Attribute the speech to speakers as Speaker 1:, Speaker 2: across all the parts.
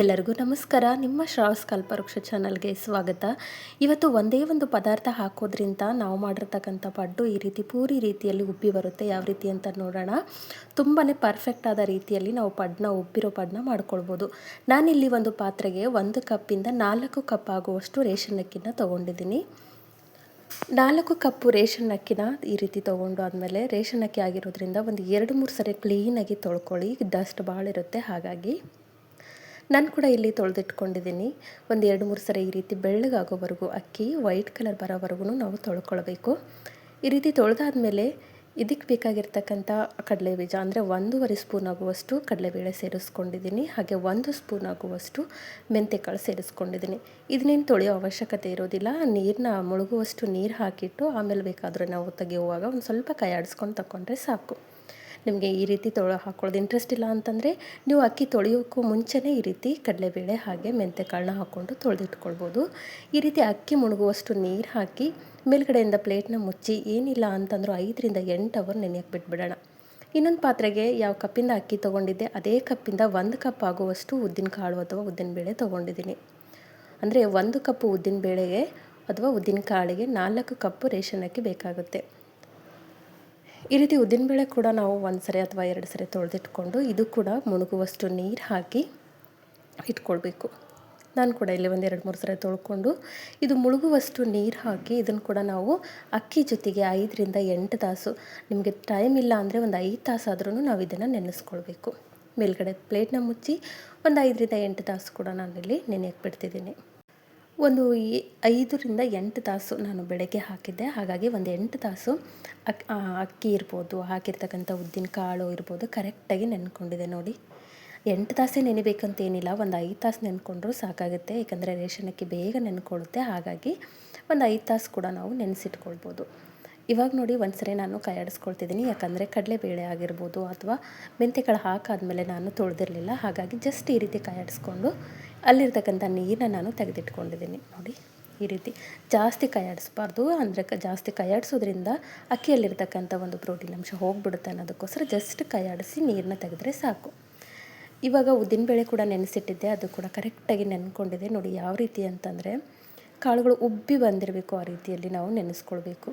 Speaker 1: ಎಲ್ಲರಿಗೂ ನಮಸ್ಕಾರ. ನಿಮ್ಮ ಶ್ರಾವಸ್ ಕಲ್ಪವೃಕ್ಷ ಚಾನಲ್ಗೆ ಸ್ವಾಗತ. ಇವತ್ತು ಒಂದೇ ಒಂದು ಪದಾರ್ಥ ಹಾಕೋದ್ರಿಂದ ನಾವು ಮಾಡಿರ್ತಕ್ಕಂಥ ಪಡ್ಡು ಈ ರೀತಿ ಪೂರಿ ರೀತಿಯಲ್ಲಿ ಉಬ್ಬಿ ಬರುತ್ತೆ. ಯಾವ ರೀತಿ ಅಂತ ನೋಡೋಣ. ತುಂಬಾ ಪರ್ಫೆಕ್ಟ್ ಆದ ರೀತಿಯಲ್ಲಿ ನಾವು ಪಡ್ನ ಉಬ್ಬಿರೋ ಪಡ್ನ ಮಾಡ್ಕೊಳ್ಬೋದು. ನಾನಿಲ್ಲಿ ಒಂದು ಪಾತ್ರೆಗೆ ಒಂದು ಕಪ್ಪಿಂದ ನಾಲ್ಕು ಕಪ್ ಆಗುವಷ್ಟು ರೇಷನ್ ಅಕ್ಕಿನ ತೊಗೊಂಡಿದ್ದೀನಿ. ನಾಲ್ಕು ಕಪ್ಪು ರೇಷನ್ ಅಕ್ಕಿನ ಈ ರೀತಿ ತೊಗೊಂಡು ಆದಮೇಲೆ ರೇಷನ್ ಅಕ್ಕಿ ಆಗಿರೋದ್ರಿಂದ ಒಂದು ಎರಡು ಮೂರು ಸರಿ ಕ್ಲೀನಾಗಿ ತೊಳ್ಕೊಳ್ಳಿ. ಡಸ್ಟ್ ಭಾಳ ಇರುತ್ತೆ ಹಾಗಾಗಿ ನಾನು ಕೂಡ ಇಲ್ಲಿ ತೊಳೆದಿಟ್ಕೊಂಡಿದ್ದೀನಿ. ಒಂದು ಎರಡು ಮೂರು ಸರಿ ಈ ರೀತಿ ಬೆಳ್ಳಗಾಗೋವರೆಗೂ, ಅಕ್ಕಿ ವೈಟ್ ಕಲರ್ ಬರೋವರೆಗೂ ನಾವು ತೊಳ್ಕೊಳ್ಬೇಕು. ಈ ರೀತಿ ತೊಳೆದಾದ್ಮೇಲೆ ಇದಕ್ಕೆ ಬೇಕಾಗಿರ್ತಕ್ಕಂಥ ಕಡಲೆ ಬೀಜ ಅಂದರೆ ಒಂದೂವರೆ ಸ್ಪೂನ್ ಆಗುವಷ್ಟು ಕಡಲೆಬೇಳೆ ಸೇರಿಸ್ಕೊಂಡಿದ್ದೀನಿ. ಹಾಗೆ ಒಂದು ಸ್ಪೂನ್ ಆಗುವಷ್ಟು ಮೆಂತೆಕಾಳು ಸೇರಿಸ್ಕೊಂಡಿದ್ದೀನಿ. ಇದನ್ನೇನು ತೊಳೆಯೋ ಅವಶ್ಯಕತೆ ಇರೋದಿಲ್ಲ. ನೀರನ್ನ ಮುಳುಗುವಷ್ಟು ನೀರು ಹಾಕಿಟ್ಟು ಆಮೇಲೆ ಬೇಕಾದರೆ ನಾವು ತೆಗೆಯುವಾಗ ಒಂದು ಸ್ವಲ್ಪ ಕೈ ಆಡಿಸ್ಕೊಂಡು ತಗೊಂಡ್ರೆ ಸಾಕು. ನಿಮಗೆ ಈ ರೀತಿ ತೊಳೆ ಹಾಕೊಳ್ಳೋದು ಇಂಟ್ರೆಸ್ಟ್ ಇಲ್ಲ ಅಂತಂದರೆ ನೀವು ಅಕ್ಕಿ ತೊಳೆಯೋಕ್ಕೂ ಮುಂಚೆನೇ ಈ ರೀತಿ ಕಡಲೆಬೇಳೆ ಹಾಗೆ ಮೆಂತೆಕಾಳನ್ನ ಹಾಕ್ಕೊಂಡು ತೊಳೆದಿಟ್ಕೊಳ್ಬೋದು. ಈ ರೀತಿ ಅಕ್ಕಿ ಮುಳುಗುವಷ್ಟು ನೀರು ಹಾಕಿ ಮೇಲ್ಗಡೆಯಿಂದ ಪ್ಲೇಟ್ನ ಮುಚ್ಚಿ ಏನಿಲ್ಲ ಅಂತಂದರೂ ಐದರಿಂದ ಎಂಟು ಅವರ್ ನೆನೆಯಕ್ಕೆ ಬಿಟ್ಬಿಡೋಣ. ಇನ್ನೊಂದು ಪಾತ್ರೆಗೆ ಯಾವ ಕಪ್ಪಿಂದ ಅಕ್ಕಿ ತೊಗೊಂಡಿದ್ದೆ ಅದೇ ಕಪ್ಪಿಂದ ಒಂದು ಕಪ್ ಆಗುವಷ್ಟು ಉದ್ದಿನ ಕಾಳು ಅಥವಾ ಉದ್ದಿನಬೇಳೆ ತೊಗೊಂಡಿದ್ದೀನಿ. ಅಂದರೆ ಒಂದು ಕಪ್ಪು ಉದ್ದಿನ ಬೇಳೆಗೆ ಅಥವಾ ಉದ್ದಿನ ಕಾಳಿಗೆ ನಾಲ್ಕು ಕಪ್ಪು ರೇಷನ್ ಅಕ್ಕಿ ಬೇಕಾಗುತ್ತೆ. ಈ ರೀತಿ ಉದ್ದಿನಬೇಳೆ ಕೂಡ ನಾವು ಒಂದು ಸರಿ ಅಥವಾ ಎರಡು ಸರಿ ತೊಳೆದಿಟ್ಕೊಂಡು ಇದು ಕೂಡ ಮುಳುಗುವಷ್ಟು ನೀರು ಹಾಕಿ ಇಟ್ಕೊಳ್ಬೇಕು. ನಾನು ಕೂಡ ಇಲ್ಲಿ ಒಂದು ಎರಡು ಮೂರು ಸರಿ ತೊಳ್ಕೊಂಡು ಇದು ಮುಳುಗುವಷ್ಟು ನೀರು ಹಾಕಿ ಇದನ್ನು ಕೂಡ ನಾವು ಅಕ್ಕಿ ಜೊತೆಗೆ ಐದರಿಂದ ಎಂಟು ತಾಸು ನಿಮಗೆ ಟೈಮ್ ಇಲ್ಲ ಅಂದರೆ ಒಂದು ಐದು ತಾಸಾದ್ರೂ ನಾವು ಇದನ್ನು ನೆನೆಸ್ಕೊಳ್ಬೇಕು. ಮೇಲ್ಗಡೆ ಪ್ಲೇಟ್ನ ಮುಚ್ಚಿ ಒಂದು ಐದರಿಂದ ಎಂಟು ತಾಸು ಕೂಡ ನಾನಿಲ್ಲಿ ನೆನೆಯಕ್ಕೆ ಬಿಡ್ತಿದ್ದೀನಿ. ಒಂದು ಐದರಿಂದ ಎಂಟು ತಾಸು ನಾನು ಬೆಳಗ್ಗೆ ಹಾಕಿದ್ದೆ. ಹಾಗಾಗಿ ಒಂದು ಎಂಟು ತಾಸು ಅಕ್ ಅಕ್ಕಿ ಇರ್ಬೋದು, ಹಾಕಿರ್ತಕ್ಕಂಥ ಉದ್ದಿನ ಕಾಳು ಇರ್ಬೋದು, ಕರೆಕ್ಟಾಗಿ ನೆನ್ಕೊಂಡಿದೆ ನೋಡಿ. ಎಂಟು ತಾಸೇ ನೆನಿಬೇಕಂತೇನಿಲ್ಲ ಒಂದು ಐದು ತಾಸು ನೆನ್ಕೊಂಡ್ರೂ ಸಾಕಾಗುತ್ತೆ. ಏಕೆಂದರೆ ರೇಷನ್ ಬೇಗ ನೆನ್ಕೊಳ್ಳುತ್ತೆ. ಹಾಗಾಗಿ ಒಂದು ಐದು ತಾಸು ಕೂಡ ನಾವು ನೆನೆಸಿಟ್ಕೊಳ್ಬೋದು. ಇವಾಗ ನೋಡಿ ಒಂದು ಸರಿ ನಾನು ಕೈಯಾಡಿಸ್ಕೊಳ್ತಿದ್ದೀನಿ. ಯಾಕಂದರೆ ಕಡಲೆಬೇಳೆ ಆಗಿರ್ಬೋದು ಅಥವಾ ಮೆಂತೆಕಾಳು ಹಾಕಾದ್ಮೇಲೆ ನಾನು ತೊಳೆದಿರಲಿಲ್ಲ. ಹಾಗಾಗಿ ಜಸ್ಟ್ ಈ ರೀತಿ ಕೈಯಾಡಿಸ್ಕೊಂಡು ಅಲ್ಲಿರ್ತಕ್ಕಂಥ ನೀರನ್ನ ನಾನು ತೆಗೆದಿಟ್ಕೊಂಡಿದ್ದೀನಿ. ನೋಡಿ, ಈ ರೀತಿ ಜಾಸ್ತಿ ಕೈಯಾಡಿಸ್ಬಾರ್ದು ಅಂದರೆ ಕ, ಜಾಸ್ತಿ ಕೈಯಾಡಿಸೋದ್ರಿಂದ ಅಕ್ಕಿಯಲ್ಲಿರ್ತಕ್ಕಂಥ ಒಂದು ಪ್ರೋಟೀನ್ ಅಂಶ ಹೋಗ್ಬಿಡುತ್ತೆ ಅನ್ನೋದಕ್ಕೋಸ್ಕರ ಜಸ್ಟ್ ಕೈಯಾಡಿಸಿ ನೀರನ್ನ ತೆಗೆದ್ರೆ ಸಾಕು. ಇವಾಗ ಉದ್ದಿನಬೇಳೆ ಕೂಡ ನೆನೆಸಿಟ್ಟಿದ್ದೆ. ಅದು ಕೂಡ ಕರೆಕ್ಟಾಗಿ ನೆನ್ಕೊಂಡಿದೆ. ನೋಡಿ, ಯಾವ ರೀತಿ ಅಂತಂದರೆ ಕಾಳುಗಳು ಉಬ್ಬಿ ಬಂದಿರಬೇಕು ಆ ರೀತಿಯಲ್ಲಿ ನಾವು ನೆನೆಸ್ಕೊಳ್ಬೇಕು.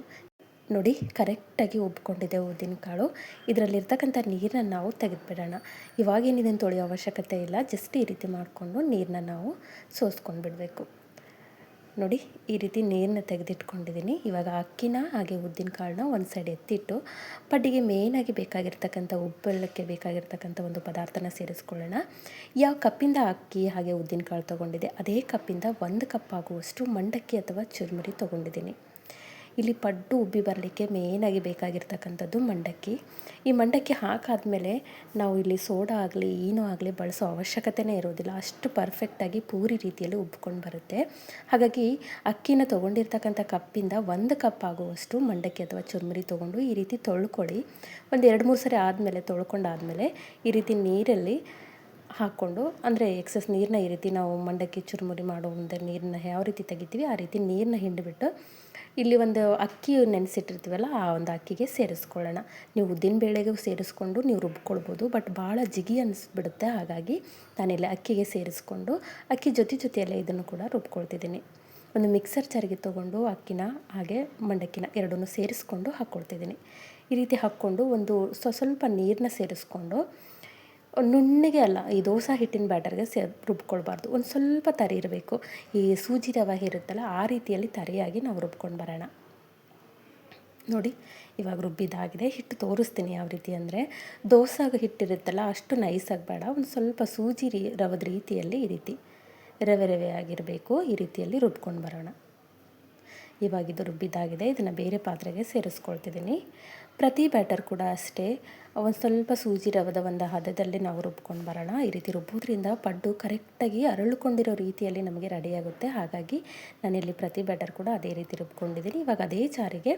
Speaker 1: ನೋಡಿ, ಕರೆಕ್ಟಾಗಿ ಉಬ್ಕೊಂಡಿದೆ ಉದ್ದಿನ ಕಾಳು. ಇದರಲ್ಲಿರ್ತಕ್ಕಂಥ ನೀರನ್ನ ನಾವು ತೆಗೆದುಬಿಡೋಣ. ಇವಾಗೇನಿದನ್ನು ತೊಳೆಯೋ ಅವಶ್ಯಕತೆ ಇಲ್ಲ. ಜಸ್ಟ್ ಈ ರೀತಿ ಮಾಡಿಕೊಂಡು ನೀರನ್ನ ನಾವು ಸೋಸ್ಕೊಂಡು ಬಿಡಬೇಕು ನೋಡಿ, ಈ ರೀತಿ ನೀರನ್ನ ತೆಗೆದಿಟ್ಕೊಂಡಿದ್ದೀನಿ. ಇವಾಗ ಅಕ್ಕಿನ ಹಾಗೆ ಉದ್ದಿನ ಕಾಳನ್ನ ಒಂದು ಸೈಡ್ ಎತ್ತಿಟ್ಟು ಪಡ್ಡಿಗೆ ಮೇಯ್ನಾಗಿ ಬೇಕಾಗಿರ್ತಕ್ಕಂಥ ಉಬ್ಬಳ್ಳಕ್ಕೆ ಬೇಕಾಗಿರ್ತಕ್ಕಂಥ ಒಂದು ಪದಾರ್ಥನ ಸೇರಿಸ್ಕೊಳ್ಳೋಣ. ಯಾವ ಕಪ್ಪಿಂದ ಅಕ್ಕಿ ಹಾಗೆ ಉದ್ದಿನ ಕಾಳು ತೊಗೊಂಡಿದೆ ಅದೇ ಕಪ್ಪಿಂದ ಒಂದು ಕಪ್ ಆಗುವಷ್ಟು ಮಂಡಕ್ಕಿ ಅಥವಾ ಚುರುಮುರಿ ತೊಗೊಂಡಿದ್ದೀನಿ. ಇಲ್ಲಿ ಪಡ್ಡು ಉಬ್ಬಿ ಬರಲಿಕ್ಕೆ ಮೇಯ್ನಾಗಿ ಬೇಕಾಗಿರ್ತಕ್ಕಂಥದ್ದು ಮಂಡಕ್ಕಿ. ಈ ಮಂಡಕ್ಕಿ ಹಾಕಾದ್ಮೇಲೆ ನಾವು ಇಲ್ಲಿ ಸೋಡಾ ಆಗಲಿ ಏನೂ ಆಗಲಿ ಬಳಸೋ ಅವಶ್ಯಕತೆನೇ ಇರೋದಿಲ್ಲ. ಅಷ್ಟು ಪರ್ಫೆಕ್ಟಾಗಿ ಪೂರಿ ರೀತಿಯಲ್ಲಿ ಉಬ್ಕೊಂಡು ಬರುತ್ತೆ. ಹಾಗಾಗಿ ಅಕ್ಕಿನ ತೊಗೊಂಡಿರ್ತಕ್ಕಂಥ ಕಪ್ಪಿಂದ ಒಂದು ಕಪ್ ಆಗುವಷ್ಟು ಮಂಡಕ್ಕಿ ಅಥವಾ ಚುರುಮುರಿ ತೊಗೊಂಡು ಈ ರೀತಿ ತೊಳ್ಕೊಳ್ಳಿ. ಒಂದು ಎರಡು ಮೂರು ಸರಿ ಆದಮೇಲೆ, ತೊಳ್ಕೊಂಡಾದಮೇಲೆ ಈ ರೀತಿ ನೀರಲ್ಲಿ ಹಾಕ್ಕೊಂಡು, ಅಂದರೆ ಎಕ್ಸಸ್ ನೀರನ್ನ ಈ ರೀತಿ ನಾವು ಮಂಡಕ್ಕಿ, ಚುರುಮುರಿ ಮಾಡೋ ಮುಂದೆ ನೀರನ್ನ ಯಾವ ರೀತಿ ತೆಗಿತೀವಿ, ಆ ರೀತಿ ನೀರನ್ನ ಹಿಂಡಿಬಿಟ್ಟು ಇಲ್ಲಿ ಒಂದು ಅಕ್ಕಿ ನೆನೆಸಿಟ್ಟಿರ್ತೀವಲ್ಲ, ಆ ಒಂದು ಅಕ್ಕಿಗೆ ಸೇರಿಸ್ಕೊಳ್ಳೋಣ. ನೀವು ಉದ್ದಿನ ಬೇಳೆಗೂ ಸೇರಿಸ್ಕೊಂಡು ನೀವು ರುಬ್ಕೊಳ್ಬೋದು ಬಟ್ ಭಾಳ ಜಿಗಿ ಅನಿಸ್ಬಿಡುತ್ತೆ. ಹಾಗಾಗಿ ನಾನಿಲ್ಲಿ ಅಕ್ಕಿಗೆ ಸೇರಿಸ್ಕೊಂಡು, ಅಕ್ಕಿ ಜೊತೆ ಜೊತೆಯಲ್ಲೇ ಇದನ್ನು ಕೂಡ ರುಬ್ಕೊಳ್ತಿದ್ದೀನಿ. ಒಂದು ಮಿಕ್ಸರ್ ಚರಿಗೆ ತೊಗೊಂಡು ಅಕ್ಕಿನ, ಹಾಗೆ ಮಂಡಕ್ಕಿನ ಎರಡನ್ನೂ ಸೇರಿಸ್ಕೊಂಡು ಹಾಕ್ಕೊಳ್ತಿದ್ದೀನಿ. ಈ ರೀತಿ ಹಾಕ್ಕೊಂಡು ಒಂದು ಸ್ವಲ್ಪ ನೀರನ್ನ ಸೇರಿಸ್ಕೊಂಡು ನುಣ್ಣಗೆ ಅಲ್ಲ, ಈ ದೋಸೆ ಹಿಟ್ಟಿನ ಬ್ಯಾಟರ್ಗೆ ಸೇ, ರುಬ್ಕೊಳ್ಬಾರ್ದು. ಒಂದು ಸ್ವಲ್ಪ ತರಿ ಇರಬೇಕು. ಈ ಸೂಜಿ ರವೆ ಇರುತ್ತಲ್ಲ, ಆ ರೀತಿಯಲ್ಲಿ ತರಿಯಾಗಿ ನಾವು ರುಬ್ಕೊಂಡು ಬರೋಣ. ನೋಡಿ, ಇವಾಗ ರುಬ್ಬಿದಾಗಿದೆ. ಹಿಟ್ಟು ತೋರಿಸ್ತೀನಿ ಯಾವ ರೀತಿ ಅಂದರೆ, ದೋಸೆಗೆ ಹಿಟ್ಟಿರುತ್ತಲ್ಲ ಅಷ್ಟು ನೈಸಾಗಿ ಬೇಡ. ಒಂದು ಸ್ವಲ್ಪ ಸೂಜಿ ರೀ, ರವದ ರೀತಿಯಲ್ಲಿ ಈ ರೀತಿ ರವೆ ರವೆ ಆಗಿರಬೇಕು ಈ ರೀತಿಯಲ್ಲಿ ರುಬ್ಕೊಂಡು ಬರೋಣ. ಇವಾಗ ಇದು ರುಬ್ಬಿದ್ದಾಗಿದೆ. ಇದನ್ನು ಬೇರೆ ಪಾತ್ರೆಗೆ ಸೇರಿಸ್ಕೊಳ್ತಿದ್ದೀನಿ. ಪ್ರತಿ ಬ್ಯಾಟರ್ ಕೂಡ ಅಷ್ಟೇ. ಒಂದು ಸ್ವಲ್ಪ ಸೂಜಿ ರವದ ಒಂದು ಹದದಲ್ಲಿ ನಾವು ರುಬ್ಕೊಂಡು ಬರೋಣ. ಈ ರೀತಿ ರುಬ್ಬೋದ್ರಿಂದ ಪಡ್ಡು ಕರೆಕ್ಟಾಗಿ ಅರಳುಕೊಂಡಿರೋ ರೀತಿಯಲ್ಲಿ ನಮಗೆ ರೆಡಿಯಾಗುತ್ತೆ ಹಾಗಾಗಿ ನಾನಿಲ್ಲಿ ಪ್ರತಿ ಬ್ಯಾಟರ್ ಕೂಡ ಅದೇ ರೀತಿ ರುಬ್ಕೊಂಡಿದ್ದೀನಿ. ಇವಾಗ ಅದೇ ಚಾರಿಗೆ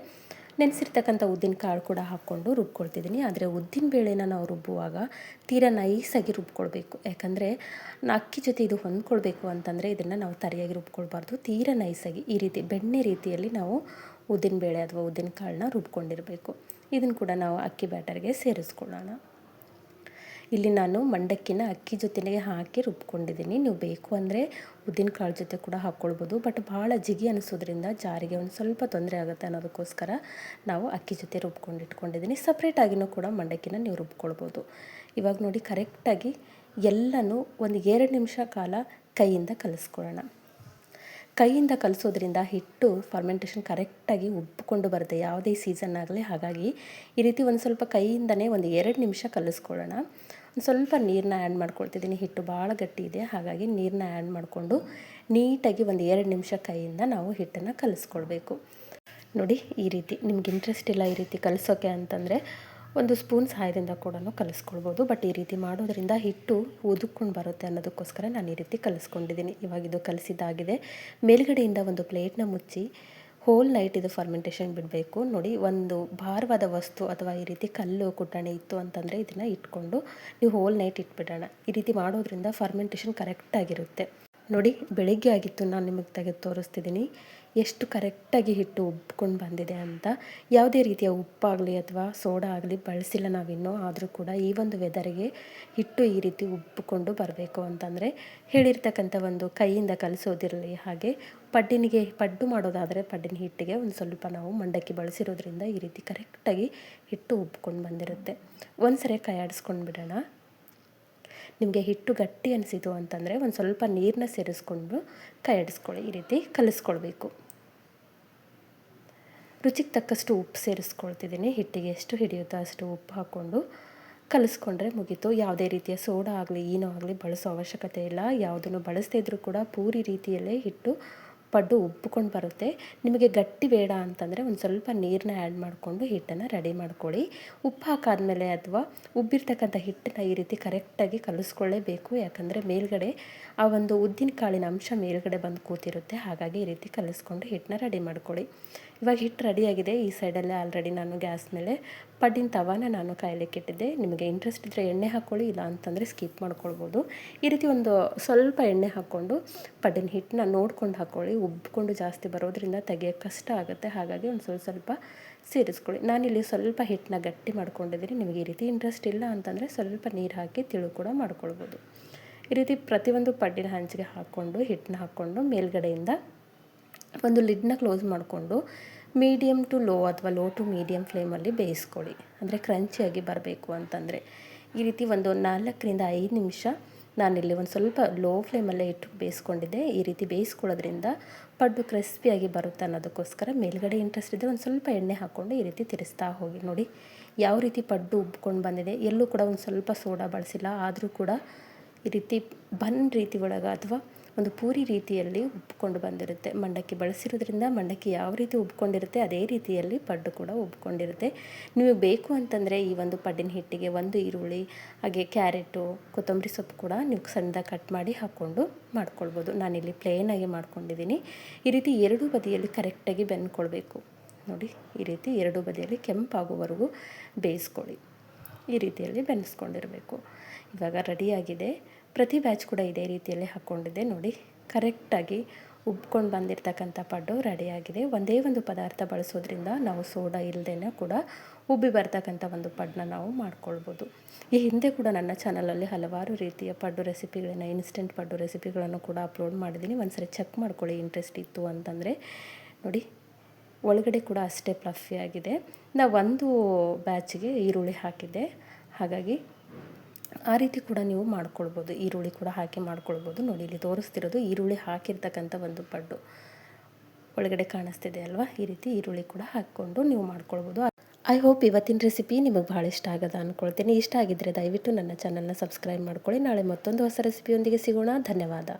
Speaker 1: ನೆನೆಸಿರ್ತಕ್ಕಂಥ ಉದ್ದಿನ ಕಾಳು ಕೂಡ ಹಾಕ್ಕೊಂಡು ರುಬ್ಕೊಳ್ತಿದ್ದೀನಿ. ಆದರೆ ಉದ್ದಿನ ಬೇಳೆನ ನಾವು ರುಬ್ಬುವಾಗ ತೀರಾ ನೈಸಾಗಿ ರುಬ್ಕೊಳ್ಬೇಕು. ಯಾಕಂದರೆ ಅಕ್ಕಿ ಜೊತೆ ಇದು ಹೊಂದ್ಕೊಳ್ಬೇಕು ಅಂತಂದರೆ ಇದನ್ನು ನಾವು ತರಿಯಾಗಿ ರುಬ್ಕೊಳ್ಬಾರ್ದು. ತೀರಾ ನೈಸಾಗಿ ಈ ರೀತಿ ಬೆಣ್ಣೆ ರೀತಿಯಲ್ಲಿ ನಾವು ಉದ್ದಿನ ಬೇಳೆ ಅಥವಾ ಉದ್ದಿನ ಕಾಳನ್ನ ರುಬ್ಕೊಂಡಿರಬೇಕು. ಇದನ್ನು ಕೂಡ ನಾವು ಅಕ್ಕಿ ಬ್ಯಾಟರ್ಗೆ ಸೇರಿಸ್ಕೊಳ್ಳೋಣ. ಇಲ್ಲಿ ನಾನು ಮಂಡಕ್ಕಿನ ಅಕ್ಕಿ ಜೊತೆಗೆ ಹಾಕಿ ರುಬ್ಕೊಂಡಿದ್ದೀನಿ. ನೀವು ಬೇಕು ಅಂದರೆ ಉದ್ದಿನಕಾಳು ಜೊತೆ ಕೂಡ ಹಾಕ್ಕೊಳ್ಬೋದು. ಬಟ್ ಭಾಳ ಜಿಗಿ ಅನಿಸೋದ್ರಿಂದ ಜಾರಿಗೆ ಒಂದು ಸ್ವಲ್ಪ ತೊಂದರೆ ಆಗುತ್ತೆ ಅನ್ನೋದಕ್ಕೋಸ್ಕರ ನಾವು ಅಕ್ಕಿ ಜೊತೆ ರುಬ್ಕೊಂಡು ಇಟ್ಕೊಂಡಿದ್ದೀನಿ. ಸಪ್ರೇಟಾಗಿನೂ ಕೂಡ ಮಂಡಕ್ಕಿನ ನೀವು ರುಬ್ಕೊಳ್ಬೋದು. ಇವಾಗ ನೋಡಿ ಕರೆಕ್ಟಾಗಿ ಎಲ್ಲನೂ ಒಂದು ಎರಡು ನಿಮಿಷ ಕಾಲ ಕೈಯಿಂದ ಕಲಿಸ್ಕೊಳ್ಳೋಣ. ಕೈಯಿಂದ ಕಲಿಸೋದ್ರಿಂದ ಹಿಟ್ಟು ಫರ್ಮೆಂಟೇಷನ್ ಕರೆಕ್ಟಾಗಿ ಉಬ್ಬಿಕೊಂಡು ಬರುತ್ತೆ. ಯಾವುದೇ ಸೀಸನ್ ಆಗಲಿ, ಹಾಗಾಗಿ ಈ ರೀತಿ ಒಂದು ಸ್ವಲ್ಪ ಕೈಯಿಂದನೇ ಒಂದು ಎರಡು ನಿಮಿಷ ಕಲಿಸ್ಕೊಳ್ಳೋಣ. ಸ್ವಲ್ಪ ನೀರನ್ನ ಆ್ಯಡ್ ಮಾಡ್ಕೊಳ್ತಿದ್ದೀನಿ. ಹಿಟ್ಟು ಭಾಳ ಗಟ್ಟಿ ಇದೆ. ಹಾಗಾಗಿ ನೀರನ್ನ ಆ್ಯಡ್ ಮಾಡಿಕೊಂಡು ನೀಟಾಗಿ ಒಂದು ಎರಡು ನಿಮಿಷ ಕೈಯಿಂದ ನಾವು ಹಿಟ್ಟನ್ನು ಕಲಿಸ್ಕೊಳ್ಬೇಕು. ನೋಡಿ, ಈ ರೀತಿ ನಿಮ್ಗೆ ಇಂಟ್ರೆಸ್ಟ್ ಇಲ್ಲ ಈ ರೀತಿ ಕಲಿಸೋಕೆ ಅಂತಂದರೆ ಒಂದು ಸ್ಪೂನ್ ಸಹಾಯದಿಂದ ಕೂಡ ಕಲಿಸ್ಕೊಳ್ಬೋದು. ಬಟ್ ಈ ರೀತಿ ಮಾಡೋದರಿಂದ ಹಿಟ್ಟು ಉದುಕ್ಕೊಂಡು ಬರುತ್ತೆ ಅನ್ನೋದಕ್ಕೋಸ್ಕರ ನಾನು ಈ ರೀತಿ ಕಲಿಸ್ಕೊಂಡಿದ್ದೀನಿ. ಇವಾಗ ಇದು ಕಲಿಸಿದ್ದಾಗಿದೆ. ಮೇಲ್ಗಡೆಯಿಂದ ಒಂದು ಪ್ಲೇಟ್ನ ಮುಚ್ಚಿ ಹೋಲ್ ನೈಟ್ ಇದು ಫರ್ಮೆಂಟೇಷನ್ ಬಿಡಬೇಕು. ನೋಡಿ, ಒಂದು ಭಾರವಾದ ವಸ್ತು ಅಥವಾ ಈ ರೀತಿ ಕಲ್ಲು ಕುಟ್ಟಣೆ ಇತ್ತು ಅಂತಂದರೆ ಇದನ್ನು ಇಟ್ಕೊಂಡು ನೀವು ಹೋಲ್ ನೈಟ್ ಇಟ್ಬಿಡೋಣ. ಈ ರೀತಿ ಮಾಡೋದ್ರಿಂದ ಫರ್ಮೆಂಟೇಷನ್ ಕರೆಕ್ಟಾಗಿರುತ್ತೆ ನೋಡಿ, ಬೆಳಿಗ್ಗೆ ಆಗಿತ್ತು, ನಾನು ನಿಮಗೆ ತೆಗೆದು ತೋರಿಸ್ತಿದ್ದೀನಿ ಎಷ್ಟು ಕರೆಕ್ಟಾಗಿ ಹಿಟ್ಟು ಉಬ್ಕೊಂಡು ಬಂದಿದೆ ಅಂತ ಯಾವುದೇ ರೀತಿಯ ಉಪ್ಪಾಗಲಿ ಅಥವಾ ಸೋಡಾ ಆಗಲಿ ಬಳಸಿಲ್ಲ ನಾವಿನ್ನೂ, ಆದರೂ ಕೂಡ ಈ ಒಂದು ವೆದರಿಗೆ ಹಿಟ್ಟು ಈ ರೀತಿ ಉಬ್ಬಿಕೊಂಡು ಬರಬೇಕು ಅಂತಂದರೆ ಹೇಳಿರ್ತಕ್ಕಂಥ ಒಂದು ಕೈಯಿಂದ ಕಲಿಸೋದಿರಲಿ ಹಾಗೆ ಪಡ್ಡಿನಿಗೆ, ಪಡ್ಡು ಮಾಡೋದಾದರೆ ಪಡ್ಡಿನ ಹಿಟ್ಟಿಗೆ ಒಂದು ಸ್ವಲ್ಪ ನಾವು ಮಂಡಕ್ಕಿ ಬಳಸಿರೋದ್ರಿಂದ ಈ ರೀತಿ ಕರೆಕ್ಟಾಗಿ ಹಿಟ್ಟು ಉಬ್ಕೊಂಡು ಬಂದಿರುತ್ತೆ. ಒಂದು ಸರಿ ಕೈ ಆಡಿಸ್ಕೊಂಡು ಬಿಡೋಣ ನಿಮಗೆ ಹಿಟ್ಟು ಗಟ್ಟಿ ಅನಿಸಿತು ಅಂತಂದರೆ ಒಂದು ಸ್ವಲ್ಪ ನೀರನ್ನ ಸೇರಿಸ್ಕೊಂಡು ಕೈಯಾಡಿಸ್ಕೊಳ್ಳಿ. ಈ ರೀತಿ ಕಲಿಸ್ಕೊಳ್ಬೇಕು. ರುಚಿಗೆ ತಕ್ಕಷ್ಟು ಉಪ್ಪು ಸೇರಿಸ್ಕೊಳ್ತಿದ್ದೀನಿ. ಹಿಟ್ಟಿಗೆ ಎಷ್ಟು ಹಿಡಿಯುತ್ತೋ ಅಷ್ಟು ಉಪ್ಪು ಹಾಕ್ಕೊಂಡು ಕಲಿಸ್ಕೊಂಡ್ರೆ ಮುಗೀತು. ಯಾವುದೇ ರೀತಿಯ ಸೋಡಾ ಆಗಲಿ ಏನೋ ಆಗಲಿ ಬಳಸೋ ಅವಶ್ಯಕತೆ ಇಲ್ಲ. ಯಾವುದನ್ನು ಬಳಸದೇ ಕೂಡ ಪೂರಿ ರೀತಿಯಲ್ಲೇ ಹಿಟ್ಟು ಪಡ್ಡು ಉಬ್ಬಿಕೊಂಡು ಬರುತ್ತೆ. ನಿಮಗೆ ಗಟ್ಟಿ ಬೇಡ ಅಂತಂದರೆ ಒಂದು ಸ್ವಲ್ಪ ನೀರನ್ನ ಆ್ಯಡ್ ಮಾಡಿಕೊಂಡು ಹಿಟ್ಟನ್ನು ರೆಡಿ ಮಾಡ್ಕೊಳ್ಳಿ. ಉಪ್ಪು ಹಾಕಾದ್ಮೇಲೆ ಅಥವಾ ಉಬ್ಬಿರ್ತಕ್ಕಂಥ ಹಿಟ್ಟನ್ನ ಈ ರೀತಿ ಕರೆಕ್ಟಾಗಿ ಕಲಿಸ್ಕೊಳ್ಳೇಬೇಕು. ಯಾಕಂದರೆ ಮೇಲ್ಗಡೆ ಆ ಒಂದು ಉದ್ದಿನ ಕಾಳಿನ ಅಂಶ ಮೇಲ್ಗಡೆ ಬಂದು ಕೂತಿರುತ್ತೆ. ಹಾಗಾಗಿ ಈ ರೀತಿ ಕಲಿಸ್ಕೊಂಡು ಹಿಟ್ಟನ್ನ ರೆಡಿ ಮಾಡ್ಕೊಳ್ಳಿ. ಇವಾಗ ಹಿಟ್ಟು ರೆಡಿಯಾಗಿದೆ ಈ ಸೈಡಲ್ಲೇ ಆಲ್ರೆಡಿ ನಾನು ಗ್ಯಾಸ್ ಮೇಲೆ ಪಡ್ಡಿನ ತವಾನ ನಾನು ಕಾಯಲಿಕ್ಕೆ ಇಟ್ಟಿದ್ದೆ ನಿಮಗೆ ಇಂಟ್ರೆಸ್ಟ್ ಇದ್ದರೆ ಎಣ್ಣೆ ಹಾಕ್ಕೊಳ್ಳಿ ಇಲ್ಲ ಅಂತಂದರೆ ಸ್ಕಿಪ್ ಮಾಡ್ಕೊಳ್ಬೋದು. ಈ ರೀತಿ ಒಂದು ಸ್ವಲ್ಪ ಎಣ್ಣೆ ಹಾಕ್ಕೊಂಡು ಪಡ್ಡಿನ ಹಿಟ್ಟನ್ನ ನೋಡ್ಕೊಂಡು ಹಾಕ್ಕೊಳ್ಳಿ ಉಬ್ಬಿಕೊಂಡು ಜಾಸ್ತಿ ಬರೋದ್ರಿಂದ ತೆಗಿಯೋಕ್ಕೆ ಕಷ್ಟ ಆಗುತ್ತೆ. ಹಾಗಾಗಿ ಒಂದು ಸ್ವಲ್ಪ ಸ್ವಲ್ಪ ಸೇರಿಸ್ಕೊಳ್ಳಿ. ನಾನಿಲ್ಲಿ ಸ್ವಲ್ಪ ಹಿಟ್ಟನ್ನ ಗಟ್ಟಿ ಮಾಡ್ಕೊಂಡಿದ್ದೀನಿ. ನಿಮಗೆ ಈ ರೀತಿ ಇಂಟ್ರೆಸ್ಟ್ ಇಲ್ಲ ಅಂತಂದರೆ ಸ್ವಲ್ಪ ನೀರು ಹಾಕಿ ತಿಳು ಕೂಡ ಮಾಡ್ಕೊಳ್ಬೋದು. ಈ ರೀತಿ ಪ್ರತಿಯೊಂದು ಪಡ್ಡಿನ ಹಂಚಿಗೆ ಹಾಕ್ಕೊಂಡು, ಹಿಟ್ಟನ್ನ ಹಾಕ್ಕೊಂಡು ಮೇಲ್ಗಡೆಯಿಂದ ಒಂದು ಲಿಡ್ನ ಕ್ಲೋಸ್ ಮಾಡಿಕೊಂಡು ಮೀಡಿಯಮ್ ಟು ಲೋ ಅಥವಾ ಲೋ ಟು ಮೀಡಿಯಮ್ ಫ್ಲೇಮಲ್ಲಿ ಬೇಯಿಸ್ಕೊಳ್ಳಿ. ಅಂದರೆ ಕ್ರಂಚಿಯಾಗಿ ಬರಬೇಕು ಅಂತಂದರೆ. ಈ ರೀತಿ ಒಂದು ನಾಲ್ಕರಿಂದ ಐದು ನಿಮಿಷ ನಾನಿಲ್ಲಿ ಒಂದು ಸ್ವಲ್ಪ ಲೋ ಫ್ಲೇಮಲ್ಲೇ ಇಟ್ಟು ಬೇಯಿಸ್ಕೊಂಡಿದ್ದೆ. ಈ ರೀತಿ ಬೇಯಿಸ್ಕೊಳ್ಳೋದ್ರಿಂದ ಪಡ್ಡು ಕ್ರಿಸ್ಪಿಯಾಗಿ ಬರುತ್ತೆ ಅನ್ನೋದಕ್ಕೋಸ್ಕರ ಮೇಲ್ಗಡೆ ಇಂಟ್ರೆಸ್ಟ್ ಇದೆ ಒಂದು ಸ್ವಲ್ಪ ಎಣ್ಣೆ ಹಾಕ್ಕೊಂಡು ಈ ರೀತಿ ತಿರಿಸ್ತಾ ಹೋಗಿ ನೋಡಿ. ಯಾವ ರೀತಿ ಪಡ್ಡು ಉಬ್ಕೊಂಡು ಬಂದಿದೆ. ಎಲ್ಲೂ ಕೂಡ ಒಂದು ಸ್ವಲ್ಪ ಸೋಡಾ ಬಳಸಿಲ್ಲ. ಆದರೂ ಕೂಡ ಈ ರೀತಿ ಬನ್ ರೀತಿ ಒಳಗೆ ಅಥವಾ ಒಂದು ಪೂರಿ ರೀತಿಯಲ್ಲಿ ಉಬ್ಬಿಕೊಂಡು ಬಂದಿರುತ್ತೆ. ಮಂಡಕ್ಕಿ ಬಳಸಿರೋದ್ರಿಂದ ಮಂಡಕ್ಕಿ ಯಾವ ರೀತಿ ಉಬ್ಕೊಂಡಿರುತ್ತೆ, ಅದೇ ರೀತಿಯಲ್ಲಿ ಪಡ್ಡು ಕೂಡ ಉಬ್ಕೊಂಡಿರುತ್ತೆ. ನೀವು ಬೇಕು ಅಂತಂದರೆ ಈ ಒಂದು ಪಡ್ಡಿನ ಹಿಟ್ಟಿಗೆ ಒಂದು ಈರುಳ್ಳಿ, ಹಾಗೆ ಕ್ಯಾರೆಟು, ಕೊತ್ತಂಬರಿ ಸೊಪ್ಪು ಕೂಡ ನೀವು ಸಣ್ಣದಾಗಿ ಕಟ್ ಮಾಡಿ ಹಾಕ್ಕೊಂಡು ಮಾಡ್ಕೊಳ್ಬೋದು. ನಾನಿಲ್ಲಿ ಪ್ಲೇನಾಗಿ ಮಾಡ್ಕೊಂಡಿದ್ದೀನಿ. ಈ ರೀತಿ ಎರಡೂ ಬದಿಯಲ್ಲಿ ಕರೆಕ್ಟಾಗಿ ಬೆಂದ್ಕೊಳ್ಬೇಕು. ನೋಡಿ, ಈ ರೀತಿ ಎರಡೂ ಬದಿಯಲ್ಲಿ ಕೆಂಪಾಗುವವರೆಗೂ ಬೇಯಿಸ್ಕೊಳ್ಳಿ. ಈ ರೀತಿಯಲ್ಲಿ ಬೆನ್ನಿಸ್ಕೊಂಡಿರಬೇಕು ಇವಾಗ ರೆಡಿಯಾಗಿದೆ ಪ್ರತಿ ಬ್ಯಾಚ್ ಕೂಡ ಇದೇ ರೀತಿಯಲ್ಲಿ ಹಾಕ್ಕೊಂಡಿದ್ದೆ. ನೋಡಿ ಕರೆಕ್ಟಾಗಿ ಉಬ್ಕೊಂಡು ಬಂದಿರತಕ್ಕಂಥ ಪಡ್ಡು ರೆಡಿಯಾಗಿದೆ ಒಂದೇ ಒಂದು ಪದಾರ್ಥ ಬಳಸೋದ್ರಿಂದ ನಾವು ಸೋಡಾ ಇಲ್ಲದೇ ಕೂಡ ಉಬ್ಬಿ ಬರ್ತಕ್ಕಂಥ ಒಂದು ಪಡ್ನ ನಾವು ಮಾಡ್ಕೊಳ್ಬೋದು. ಈ ಹಿಂದೆ ಕೂಡ ನನ್ನ ಚಾನಲಲ್ಲಿ ಹಲವಾರು ರೀತಿಯ ಪಡ್ಡು ರೆಸಿಪಿಗಳನ್ನು ಇನ್ಸ್ಟೆಂಟ್ ಪಡ್ಡು ರೆಸಿಪಿಗಳನ್ನು ಕೂಡ ಅಪ್ಲೋಡ್ ಮಾಡಿದ್ದೀನಿ. ಒಂದ್ಸರಿ ಚೆಕ್ ಮಾಡ್ಕೊಳ್ಳಿ ಇಂಟ್ರೆಸ್ಟ್ ಇತ್ತು ಅಂತಂದರೆ. ನೋಡಿ, ಒಳಗಡೆ ಕೂಡ ಅಷ್ಟೇ ಪ್ಲಫಿಯಾಗಿದೆ ನಾವು ಒಂದು ಬ್ಯಾಚ್ಗೆ ಈರುಳ್ಳಿ ಹಾಕಿದ್ದೆ. ಹಾಗಾಗಿ ಆ ರೀತಿ ಕೂಡ ನೀವು ಮಾಡ್ಕೊಳ್ಬೋದು. ಈರುಳ್ಳಿ ಕೂಡ ಹಾಕಿ ಮಾಡ್ಕೊಳ್ಬೋದು. ನೋಡಿ, ಇಲ್ಲಿ ತೋರಿಸ್ತಿರೋದು ಈರುಳ್ಳಿ ಹಾಕಿರ್ತಕ್ಕಂಥ ಒಂದು ಪಡ್ಡು. ಒಳಗಡೆ ಕಾಣಿಸ್ತಿದೆ ಅಲ್ವಾ? ಈ ರೀತಿ ಈರುಳ್ಳಿ ಕೂಡ ಹಾಕ್ಕೊಂಡು ನೀವು ಮಾಡ್ಕೊಳ್ಬೋದು. ಐ ಹೋಪ್ ಇವತ್ತಿನ ರೆಸಿಪಿ ನಿಮಗೆ ಭಾಳ ಇಷ್ಟ ಆಗದ ಅಂದ್ಕೊಳ್ತೀನಿ ಇಷ್ಟ ಆಗಿದ್ದರೆ ದಯವಿಟ್ಟು ನನ್ನ ಚಾನಲ್ನ ಸಬ್ಸ್ಕ್ರೈಬ್ ಮಾಡ್ಕೊಳ್ಳಿ. ನಾಳೆ ಮತ್ತೊಂದು ಹೊಸ ರೆಸಿಪಿಯೊಂದಿಗೆ ಸಿಗೋಣ. ಧನ್ಯವಾದ.